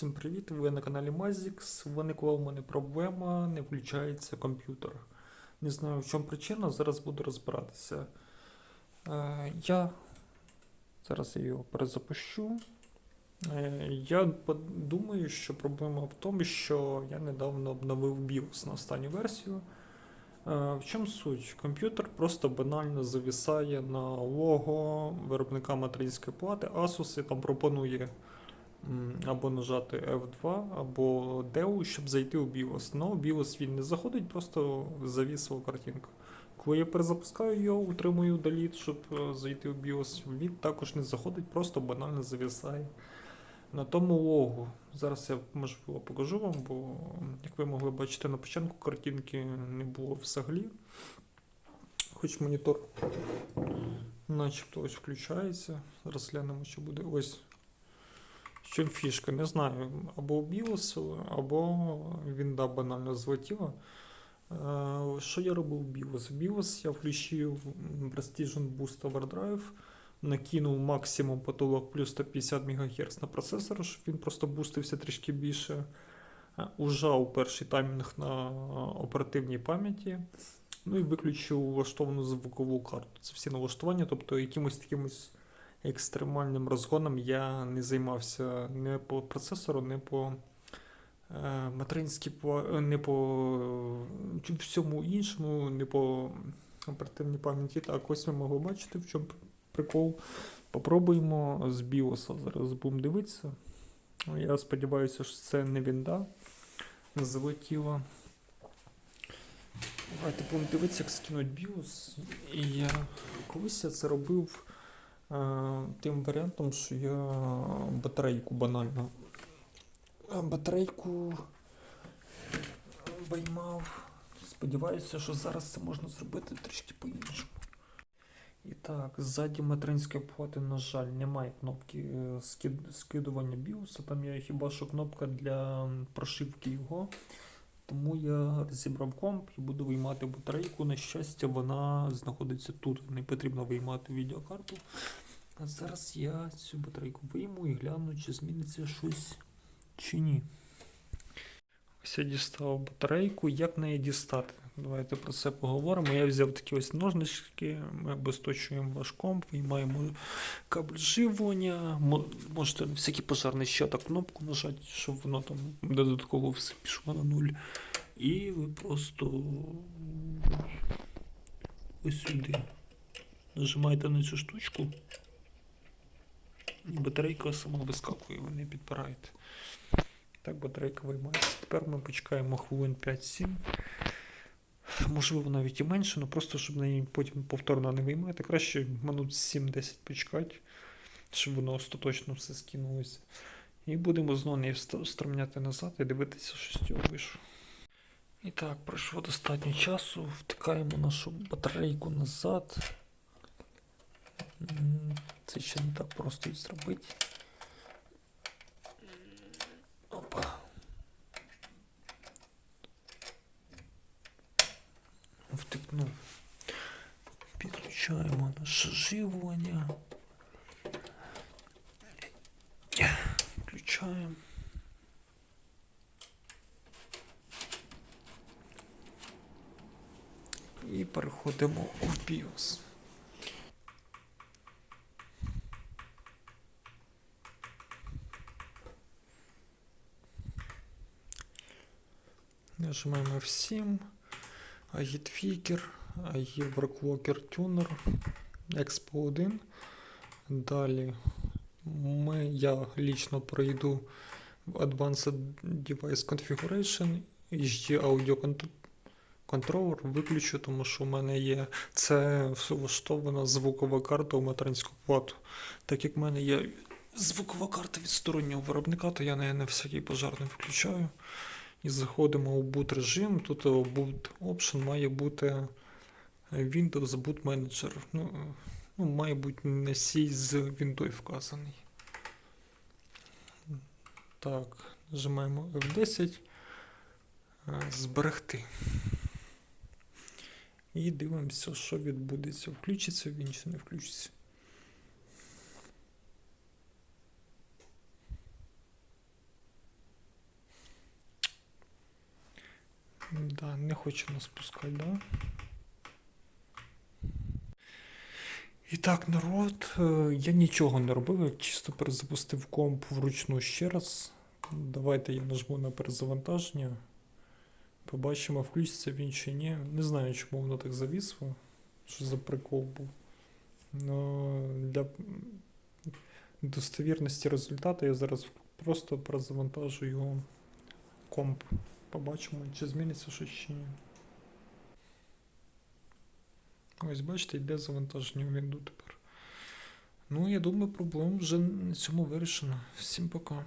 Всім привіт! Ви на каналі Mazix. Виникла в мене проблема, не включається комп'ютер. Не знаю, в чому причина, зараз буду розбиратися. Е, я зараз я його перезапущу. Е, я думаю, що проблема в тому, що я недавно обновив BIOS на останню версію. Е, В чому суть? Комп'ютер просто банально зависає на лого виробника материнської плати Asus і там пропонує або нажати F2, або DEU, щоб зайти у BIOS. Но BIOS він не заходить, просто завісила картинка. Коли я перезапускаю його, утримую Delete, щоб е, зайти у BIOS, він також не заходить, просто банально зависає. На тому логу. Зараз я можливо покажу вам, бо, як ви могли бачити на початку, картинки не було взагалі. Хоч монітор начебто ось включається. Зараз глянемо, що буде. Ось. В фішка? Не знаю. Або BIOS, або вінда банально злетіла. Е, Що я робив BIOS? BIOS я включив Precision Boost Overdrive, накинув максимум потолок плюс 150 МГц на процесор, щоб він просто бустився трішки більше. Е, Ужав перший таймінг на оперативній пам'яті. Ну і виключив влаштовану звукову карту. Це всі налаштування, тобто якимось такимось екстремальним розгоном я не займався не по процесору, не по е, материнській е, не по всьому іншому, не по оперативній пам'яті. Так, ось ви могли бачити, в чому прикол. Попробуємо з BIOS. Зараз будемо дивитися. Я сподіваюся, що це не вінда залетіла. Давайте будемо дивитися, як скинуть BIOS. І я колись я це робив тим варіантом, що я батарейку банально. е, Батарейку виймав. Сподіваюся, що зараз це можна зробити трішки по-іншому. І так, ззаді материнської плати, на жаль, немає кнопки е, скид- скидування BIOS. Там є хіба що кнопка для прошивки його. Тому я розібрав комп і буду виймати батарейку. На щастя, вона знаходиться тут. Не потрібно виймати відеокарту. А зараз я цю батарейку вийму і гляну, чи зміниться щось чи ні. Ось я дістав батарейку. Як неї дістати? Давайте про це поговоримо. Я взяв такі ось ножнички, ми обесточуємо комп, виймаємо кабель живлення. Можете всякий пожарний щиток кнопку нажати, щоб воно там додатково все пішло на нуль. І ви просто ось сюди нажимаєте на цю штучку. І батарейка сама вискакує, ви не підпираєте. Так, батарейка виймається. Тепер ми почекаємо хвилин 5-7. Можливо, навіть і менше, але просто щоб неї потім повторно не виймати. Краще минут 7-10 почекати, щоб воно остаточно все скинулося. І будемо знову неї вста- встромляти назад і дивитися, що з цього вийшло. І так, пройшло достатньо часу. Втикаємо нашу батарейку назад. Це ще не так просто і зробити. Втикнув. Підключаємо наше живлення. Включаємо. І переходимо в BIOS. Нажимаємо F7, Agitfigure, Tuner, Expo 1. Далі ми, я лічно пройду Advanced Device Configuration, HD Audio Cont- Controller виключу, тому що в мене є це влаштована звукова карта у материнську плату. Так як в мене є звукова карта від стороннього виробника, то я неї на всякий пожарний включаю. І заходимо у boot режим. Тут boot option має бути е, Windows Boot Manager. Ну, е, ну, має бути носій з Windows вказаний. Так, нажимаємо F10. е, Зберегти. І дивимося, що відбудеться. Включиться він чи не включиться. Да, не хоче нас пускати, да? І так, народ, е, я нічого не робив, я чисто перезапустив комп вручну ще раз. Давайте я нажму на перезавантаження. Побачимо, включиться він чи ні. Не знаю, чому воно так завісло. Що за прикол був. Но для достовірності результату я зараз просто перезавантажу його комп. Побачимо, чи зміниться щось чи ні. Ось бачите, йде завантаження в Windows тепер. Ну, я думаю, проблема вже на цьому вирішена. Всім пока.